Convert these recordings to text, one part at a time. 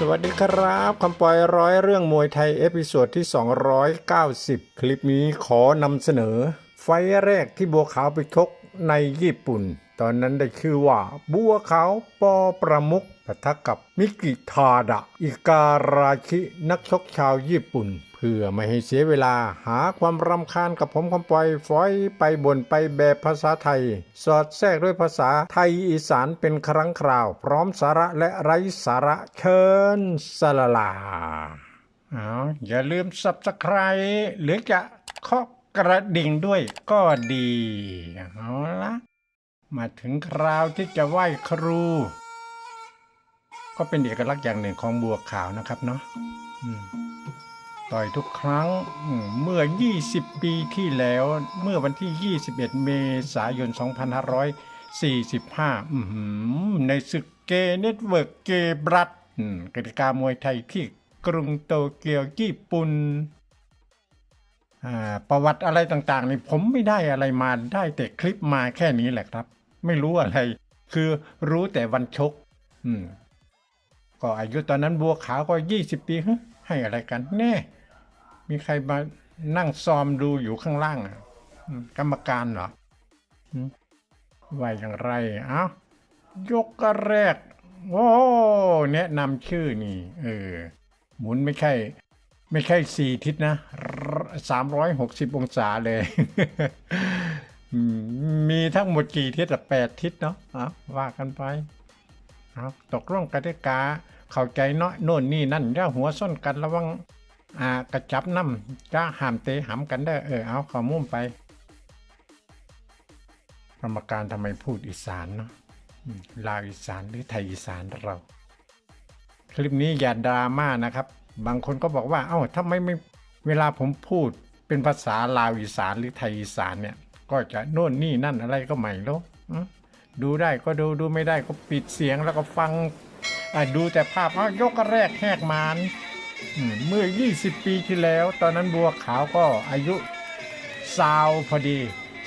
สวัสดีครับคำปอยร้อยเรื่องมวยไทย เอพิโซดที่ 290 คลิปนี้ขอนำเสนอ ไฟแรกที่บัวขาวไปชกในญี่ปุ่น ตอนนั้นได้ชื่อว่า บัวขาวปอประมุก ปะทะกับมิกิทาดะ อิการาชินักชกชาวญี่ปุ่น เพื่อไม่ให้เสียเวลาหาความรำคาญกับผมคำปอยฟอยไปบนไปแบบภาษาไทย สอดแทรกด้วยภาษาไทยอีสานเป็นครั้งคราว พร้อมสาระและไร้สาระเชิญสละลาอาอย่าลืม subscribe หรือจะเคาะกระดิ่งด้วยก็ดีเอาละมาถึงคราวที่จะไหว้ครู ก็เป็นเอกลักษณ์อย่างหนึ่งของบัวขาวนะครับเนาะต่อยทุกครั้งอืมเมื่อ 20 ปีที่แล้ว เมื่อวันที่ 21 เมษายน 2545อื้อหือในศึกเกเน็ตเวิร์กเกบรัดกติกามวยไทยที่กรุงโตเกียวญี่ปุ่นอ่าประวัติอะไรต่างๆนี่ผมไม่ได้อะไรมาได้แต่คลิปมาแค่นี้แหละครับ ไม่รู้อะไร คือรู้แต่วันชกอืม ก็อายุตอนนั้นบัวขาวก็ยี่สิบปีฮะให้อะไรกัน แน่ มีใครมานั่งซอมดูอยู่ข้างล่างกรรมการเหรออืมว่าอย่างไรเอ้ายกกแรกโอ้แนะนำชื่อนี่ เออ หมุนไม่ใช่ ไม่ใช่สี่ทิศนะสามร้อยหกสิบองศาเลย มีทั้งหมดกี่ทิศแปดทิศเนาะอะว่ากันไป เอาตกลงกติกา เข้าใจเนาะโน่นนี่นั่นอย่าหัวส้นกันระวังอ่ากระจับน้ำจะห้ามเตะหำกันได้อเออเอาข้อมุ่มไป กรรมการทำไมพูดอีสานเนาะลาวอีสานหรือไทยอีสานเรา คลิปนี้อย่าดราม่านะครับ บางคนก็บอกว่า เอ้าทำไมไม่เวลาผมพูดเป็นภาษาลาวอีสานหรือไทยอีสานเนี่ย ก็จะโน่นนี่นั่นอะไรก็ไม่รู้อืมดูได้ก็ดูดูไม่ได้ก็ปิดเสียงแล้วก็ฟัง ดูแต่ภาพอ้าวยกแรกแหกมานอืมเมื่อ 20 ปีที่แล้ว ตอนนั้นบัวขาวก็อายุซาวพอดี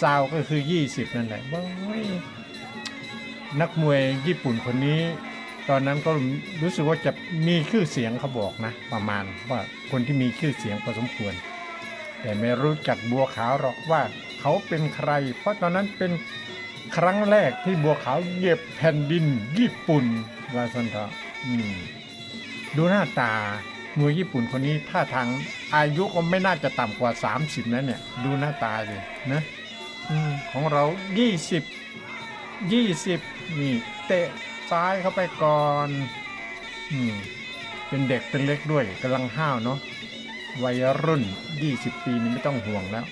ซาวก็คือ 20 นั่นแหละเว้ยนักมวยญี่ปุ่นคนนี้ ตอนนั้นก็รู้สึกว่าจะมีชื่อเสียงเขาบอกนะ ประมาณว่าคนที่มีชื่อเสียงพอสมควร แต่ไม่รู้จักบัวขาวหรอกว่าเขาเป็นใคร เพราะตอนนั้นเป็นครั้งแรกที่บัวขาวเหยียบแผ่นดินญี่ปุ่น ว่าสันเถอะอืมดูหน้าตามวยญี่ปุ่นคนนี้ท่าทางอายุก็ไม่น่าจะต่ำกว่า 30นะเนี่ย ดูหน้าตาสินะอของเรา 20 20 นี่ เตะซ้ายเข้าไปก่อนอืมเป็นเด็กเป็นเล็กด้วยกำลังห้าวเนาะวัยรุ่น 20 ปีนี่ไม่ต้องห่วงแล้ว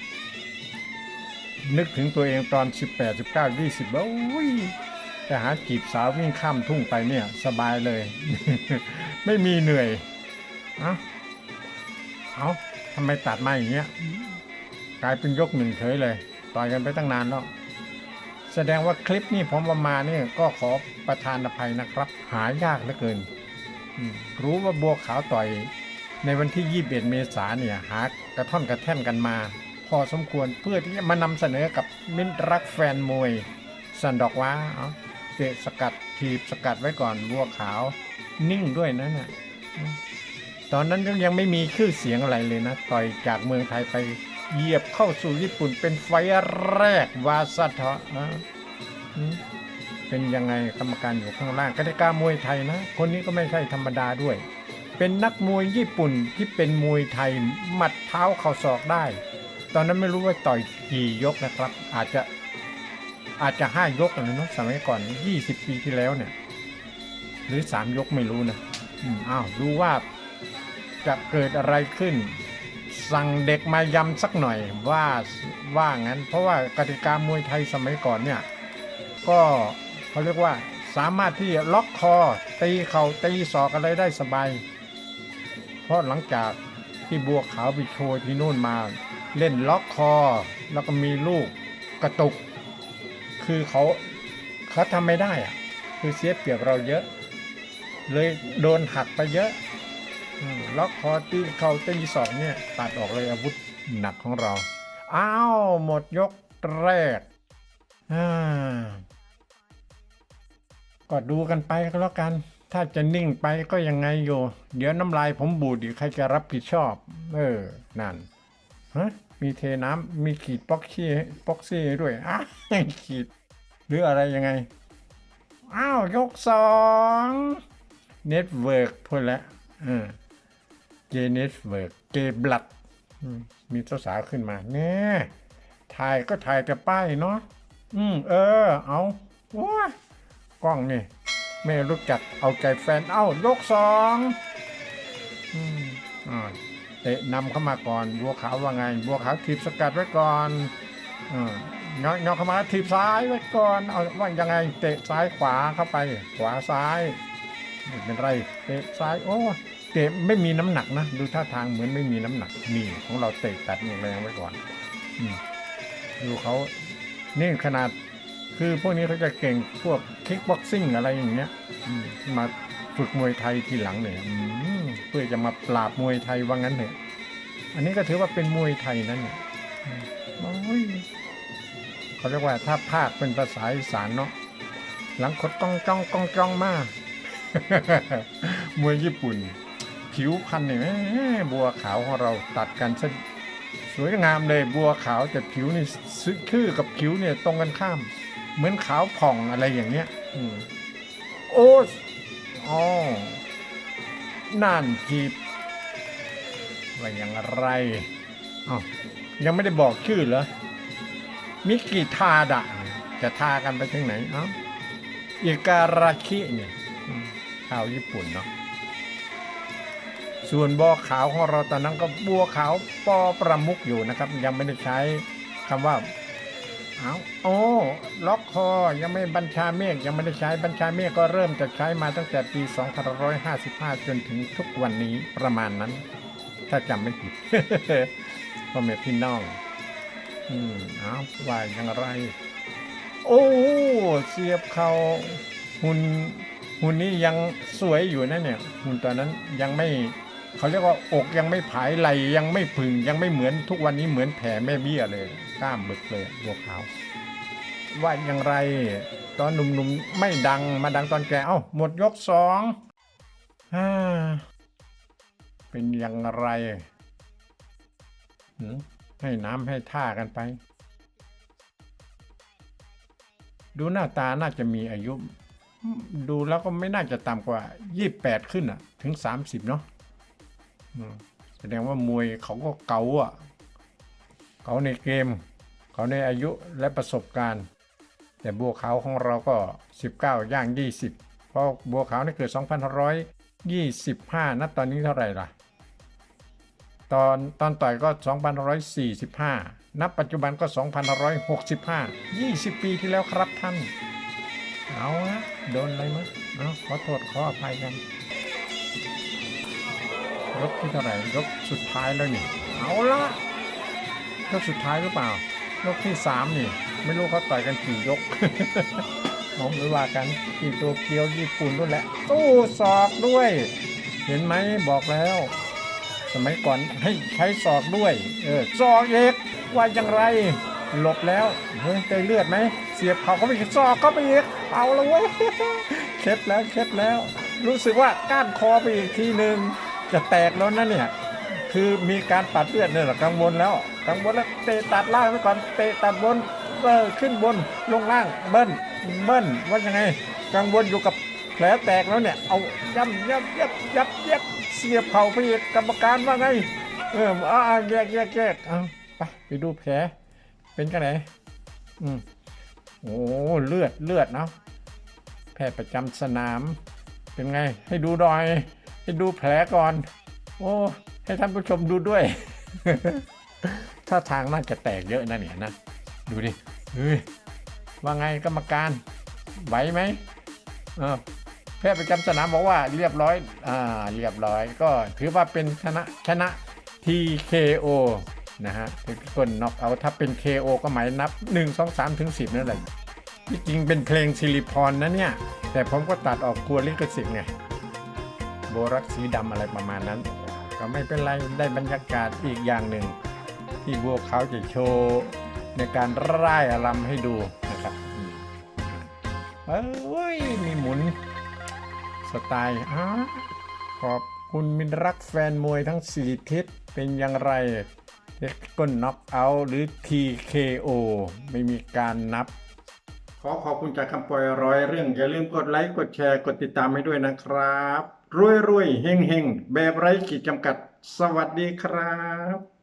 นึกถึงตัวเองตอน 18 19 20ว่าโอ้ย แต่หาจีบสาววิ่งข้ามทุ่งไปเนี่ยสบายเลย ไม่มีเหนื่อยเอ้าเอาทำไมตัดมาอย่างเงี้ยกลายเป็นยกหนึ่งเฉยเลย ต่อยกันไปตั้งนานแล้วแสดงว่าคลิปนี้ผมเอามาเนี่ก็ขอประทานอภัยนะครับ หายากเหลือเกิน รู้ว่าบัวขาวต่อย ในวันที่ 21 เมษาเนี่ยหากระท่อนกระแท่นกันมา พอสมควรเพื่อที่จะมานำเสนอกับมิตรรักแฟนมวยสันดอกว่า เตะสกัดทีบสกัดไว้ก่อนบัวขาว นิ่งด้วยนะน่ะอืมตอนนั้นยังไม่มีชื่อเสียงอะไรเลยนะ ต่อยจากเมืองไทยไปเหยียบเข้าสู่ญี่ปุ่นเป็นไฟแรกวาซาเถะนะอืมเป็นยังไงกรรมการอยู่ข้างล่างกติกามวยไทยนะ คนนี้ก็ไม่ใช่ธรรมดาด้วย เป็นนักมวยญี่ปุ่นที่เป็นมวยไทยหมัดเท้าเข่าศอกได้ ตอนนั้นไม่รู้ว่าต่อยกี่ยกนะครับ อาจจะ อาจจะห้ายกเลยเนาะสมัยก่อน20ปีที่แล้วเนี่ย หรือ3ยกไม่รู้นะอืมอ้าวดูว่าจะเกิดอะไรขึ้น สั่งเด็กมายำสักหน่อยว่าว่างั้น เพราะว่ากติกามวยไทยสมัยก่อนเนี่ย ก็เขาเรียกว่าสามารถที่ล็อกคอ ตีเข่าตีศอกอะไรได้สบาย เพราะหลังจากที่บัวขาวไปโชว์ที่นู่นมา เล่นล็อกคอ แล้วก็มีลูกกระตุก คือเขาเขาทำไม่ได้อะคือเสียเปรียบเราเยอะ เลยโดนหักไปเยอะล็อกคอตีเข่าตีศอกเนี่ยตัดออกเลยอาวุธหนักของเรา อ้าว หมดยกแรกก็ดูกันไปก็แล้วกัน ถ้าจะนิ่งไปก็ยังไงโยเดี๋ยวน้ำลายผมบูดอีกใครจะรับผิดชอบ เออ นั่นฮะมีเทน้ำมีขีดป๊อกซี่ป๊อกซี่ด้วยอะขีด หรืออะไรยังไง อ้าว ยกสองเน็ตเวิร์กพูดแล้วเออเกเน็ตเวิร์กเกบลัดมมีสาวๆขึ้นมาแน่ถ่ายก็ถ่ายแต่ป้ายเนาะอืม เออ เอาว้ากล้องนี่ ไม่รู้จักเอาใจแฟน เอ้ายกสองอืมอ่าเตะนำเข้ามาก่อน บัวขาวว่าไง บัวขาวถีบสกัดไว้ก่อนอ่า ยกยกเข้ามาถีบซ้ายไว้ก่อนเอาว่ายังไงเตะซ้ายขวาเข้าไป ขวาซ้ายไม่เป็นไรเตะซ้ายโอ้เตะไม่มีน้ำหนักนะดูท่าทางเหมือนไม่มีน้ำหนักมีของเราเตะตัดแรงไว้ก่อนอดูเขานี่ขนาดคือพวกนี้เขาจะเก่งพวกคิกบ็อกซิ่งอะไรอย่างเงี้ยมาฝึกมวยไทยทีหลังเนี่ยเพื่อจะมาปราบมวยไทยว่างั้นเนี่ยอันนี้ก็ถือว่าเป็นมวยไทยนั่นเนี่ยโอ้ย เขาเรียกว่าถ้าภาคเป็นภาษาอีสานเนาะหลังคดก้องจ้องก้องจ้องมาก มวยญี่ปุ่น ผิวพันธุ์เนี่ยบัวขาวของเราตัดกันซะสวยงามเลยบัวขาวแต่ผิวนี่ซึคือกับผิวเนี่ยตรงกันข้าม เหมือนขาวผ่องอะไรอย่างเงี้ยโอ้อ๋อนั่นจีบว่าอย่างไรอ้าวยังไม่ได้บอกชื่อเหรอ มิกิทาดะ จะทากันไปถึงไหนเอ้าอิการาชิเนี่ยข่าวญี่ปุ่นเนาะส่วนบัวขาวของเราตอนนั้นก็บัวขาวปอประมุกอยู่นะครับ ยังไม่ได้ใช้คำว่าเอาโอ้ล็อกคอยังไม่บัญชาเมฆยังไม่ได้ใช้บัญชาเมฆก็เริ่มจะใช้มาตั้งแต่ปี2555 จนถึงทุกวันนี้ประมาณนั้น ถ้าจำไม่ผิดพ่อแม่พี่น้อง อืมเอาว่าอย่างไร โอ้เสียบเขาหุ่นหุ่นนี้ยังสวยอยู่นะเนี่ย หุ่นตอนนั้นยังไม่เขาเรียกว่าอกยังไม่ผายไหลยังไม่ผึ่งยังไม่เหมือนทุกวันนี้เหมือนแผลแม่เบี้ยเลยกล้ามบึกเลยบัวขาวว่าอย่างไร ตอนหนุ่มๆไม่ดังมาดังตอนแกเอ้าหมดยกสองอ่าเป็นอย่างไรหืม ให้น้ำให้ท่ากันไป ดูหน้าตาน่าจะมีอายุ ดูแล้วก็ไม่น่าจะต่ำกว่า 28 ขึ้นอะ ถึง 30 เนาะแสดงว่ามวยเขาก็เก่าอะ เขาในเกม เขาในอายุและประสบการณ์ แต่บัวขาวของเราก็ 19 ย่าง 20 เพราะบัวขาวนี่เกิด 2525นัดตอนนี้เท่าไหร่ล่ะ ตอนตอนต่อยก็2545 นับปัจจุบันก็2565 20 ปีที่แล้วครับท่าน เอาละโดนอะไรมั้ยเอาขอโทษขออภัยกันยกที่เท่าไหร่ยกสุดท้ายแล้วนี่ เอาละยกสุดท้ายหรือเปล่ายกที่สามนี่ ไม่รู้เขาต่อยกันกี่ยกผมไม่ว่ากันที่ตัวเกียวญี่ปุ่นนู่นแหละตู้ศอกด้วย เห็นไหมบอกแล้ว สมัยก่อนให้ใช้ศอกด้วย เออศอกเอกว่าอย่างไร หลบแล้วเฮ้ยได้เลือดไหมเสียบเขาเขาไปศอกเขาไปอีกเอาละเว้ยเคล็ดแล้วเคล็ดแล้ว รู้สึกว่าก้านคอไปอีกทีหนึ่งจะแตกแล้วนะเนี่ยคือมีการปัดเลือดเนี่ยแหละกังวลแล้วกังวลแล้วเตะตัดล่างไว้ก่อนเตะตัดบนเออขึ้นบนลงล่างเบิ้ลเบิ้ลว่ายังไง กังวลอยู่กับแผลแตกแล้วเนี่ยเอาย่ำยับยับยับยับ เสียบเข่าไปอีกกรรมการว่าไง เอออ่าแยกแยกแยกเอาไปไปดูแผลเป็นกันไหนอืมโอ้เลือดเลือดเนาะแพทย์ประจำสนาม เป็นไง ให้ดูหน่อย ให้ดูแผลก่อน โอ้ให้ท่านผู้ชมดูด้วยถ้าทางน่าจะแตกเยอะนะเนี่ยนะ ดูดิเฮ้ยว่าไงกรรมการไหวไหมเออ แพทย์ประจำสนามบอกว่าเรียบร้อย อ่า เรียบร้อย ก็ถือว่าเป็นชนะชนะ TKO นะฮะเป็นคนน็อกเอาถ้าเป็น KO ก็หมายนับ 1 2 3 ถึง 10 นั่นแหละที่จริงเป็นเพลงซิลิพรนะเนี่ย แต่ผมก็ตัดออกกลัวลิขสิทธิ์ไง โบรักสีดำอะไรประมาณนั้น ก็ไม่เป็นไรได้บรรยากาศอีกอย่างหนึ่ง ที่บัวเขาจะโชว์ในการร่ายอารำให้ดูนะครับอืมเอ้ยมีหมุน สไตล์อ้าขอบคุณมินรักแฟนมวยทั้ง 4 ทิศเป็นอย่างไรเอ็กก้นน็อกเอาหรือ TKO ไม่มีการนับ ขอขอบคุณจากคำปล่อยร้อยเรื่อง อย่าลืมกดไลค์ กดแชร์ กดติดตามให้ด้วยนะครับ รวยรวยๆเฮงเฮงแบบไร้ขีดจำกัด สวัสดีครับ